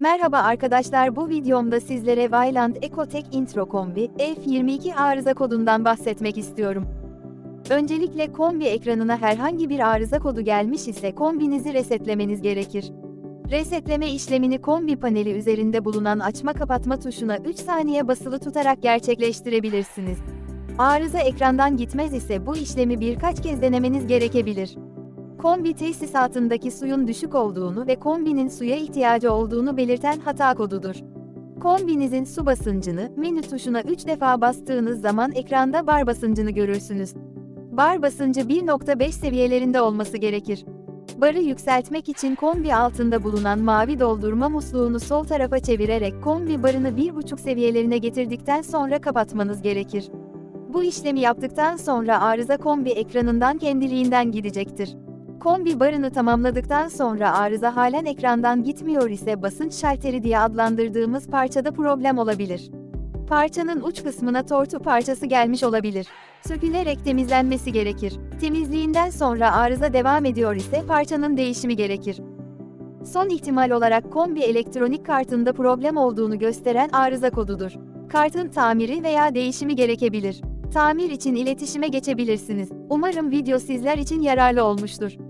Merhaba arkadaşlar bu videomda sizlere Vyland Ecotech Intro Kombi F22 arıza kodundan bahsetmek istiyorum. Öncelikle kombi ekranına herhangi bir arıza kodu gelmiş ise kombinizi resetlemeniz gerekir. Resetleme işlemini kombi paneli üzerinde bulunan açma kapatma tuşuna 3 saniye basılı tutarak gerçekleştirebilirsiniz. Arıza ekrandan gitmez ise bu işlemi birkaç kez denemeniz gerekebilir. Kombi tesisatındaki suyun düşük olduğunu ve kombinin suya ihtiyacı olduğunu belirten hata kodudur. Kombinizin su basıncını, menü tuşuna 3 defa bastığınız zaman ekranda bar basıncını görürsünüz. Bar basıncı 1.5 seviyelerinde olması gerekir. Barı yükseltmek için kombi altında bulunan mavi doldurma musluğunu sol tarafa çevirerek kombi barını 1.5 seviyelerine getirdikten sonra kapatmanız gerekir. Bu işlemi yaptıktan sonra arıza kombi ekranından kendiliğinden gidecektir. Kombi barını tamamladıktan sonra arıza halen ekrandan gitmiyor ise basınç şalteri diye adlandırdığımız parçada problem olabilir. Parçanın uç kısmına tortu parçası gelmiş olabilir. Sökülerek temizlenmesi gerekir. Temizliğinden sonra arıza devam ediyor ise parçanın değişimi gerekir. Son ihtimal olarak kombi elektronik kartında problem olduğunu gösteren arıza kodudur. Kartın tamiri veya değişimi gerekebilir. Tamir için iletişime geçebilirsiniz. Umarım video sizler için yararlı olmuştur.